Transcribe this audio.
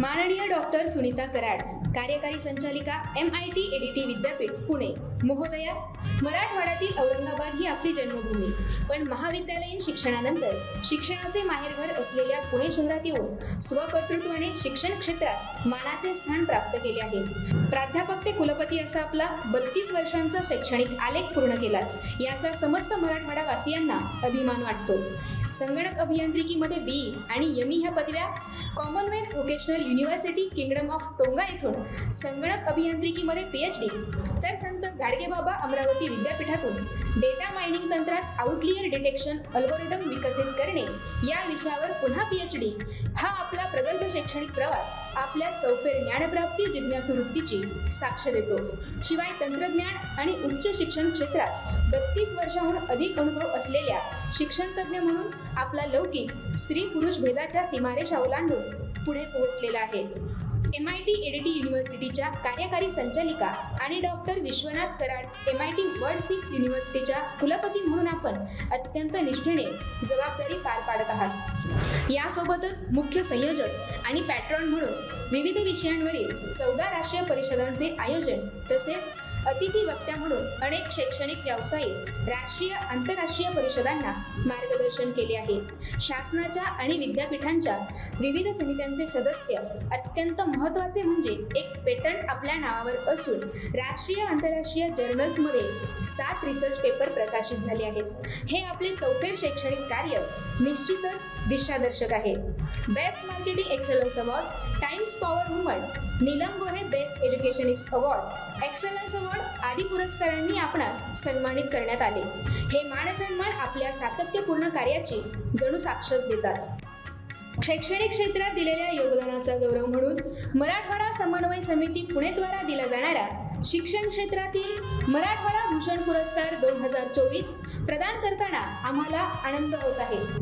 माननीय डॉक्टर सुनीता कराड कार्यकारी संचालिका एम आय टी एडीटी विद्यापीठ पुणे. महोदया मराठवाड्यातील औरंगाबाद ही आपली जन्मभूमी. पण महाविद्यालयीन शिक्षणानंतर शिक्षणाचे माहेरघर असलेल्या पुणे शहरात येऊन स्वकर्तृत्वाने शिक्षण क्षेत्रात मानाचे स्थान प्राप्त केले आहे. प्राध्यापक ते कुलपती असा आपला बत्तीस वर्षांचा शैक्षणिक आलेख पूर्ण केला याचा समस्त मराठवाडा वासियांना अभिमान वाटतो. संगणक अभियांत्रिकीमध्ये बी आणि यमी ह्या पदव्या Commonwealth Vocational University Kingdom of Tonga येथून संगणक अभियांत्रिकीमध्ये पी एच डी तर संत गाडगेबाबा अमरावती विद्यापीठातून डेटा मायनिंग तंत्रात आउटलियर डिटेक्शन अल्गोरिदम विकसित करणे या विषयावर पुन्हा पी एच डी हा आपला प्रगल्भ शैक्षणिक प्रवास आपल्या चौफेर ज्ञानप्राप्ती जिज्ञासू वृत्तीची साक्ष देतो. शिवाय तंत्रज्ञान आणि उच्च शिक्षण क्षेत्रात बत्तीस वर्षाहून अधिक अनुभव असलेल्या शिक्षणतज्ञ म्हणून आपला लौकिक स्त्री पुरुष भेदाच्या सीमारेषा ओलांडून पुढे पोहोचलेला आहे. एम आय टी एडीटी युनिव्हर्सिटीच्या कार्यकारी संचालिका आणि doctor Vishwanath Karad M I T World Peace युनिव्हर्सिटीच्या कुलपती म्हणून आपण अत्यंत निष्ठेने जबाबदारी पार पाडत आहात. यासोबतच मुख्य संयोजक आणि पॅट्रॉन म्हणून विविध विषयांवरील चौदा राष्ट्रीय परिषदांचे आयोजन तसेच अतिथी वक्त्या म्हणून अनेक शैक्षणिक व्यावसायिक राष्ट्रीय आंतरराष्ट्रीय परिषदांना मार्गदर्शन केले आहे. शासनाच्या आणि विद्यापीठांच्या विविध समित्यांचे सदस्य अत्यंत महत्त्वाचे म्हणजे एक पेटंट आपल्या नावावर असून राष्ट्रीय आंतरराष्ट्रीय जर्नल्समध्ये सात रिसर्च पेपर प्रकाशित झाले आहेत. हे आपले चौफेर शैक्षणिक कार्य निश्चितच दिशादर्शक आहे. Best marketing excellence award Times Power Woman Neelam Gore best educationist award excellence award आदी पुरस्कारांनी आपणास सन्मानित करण्यात आले. हे मानसन्मान आपल्या सातत्यपूर्ण कार्याची जणू साक्षच देतात. शैक्षणिक क्षेत्रात दिलेल्या योगदानाचा गौरव म्हणून मराठवाडा समन्वय समिती पुणेद्वारा दिला जाणारा शिक्षण क्षेत्रातील मराठवाडा भूषण पुरस्कार दोन हजार चोवीस प्रदान करताना आम्हाला आनंद होत आहे.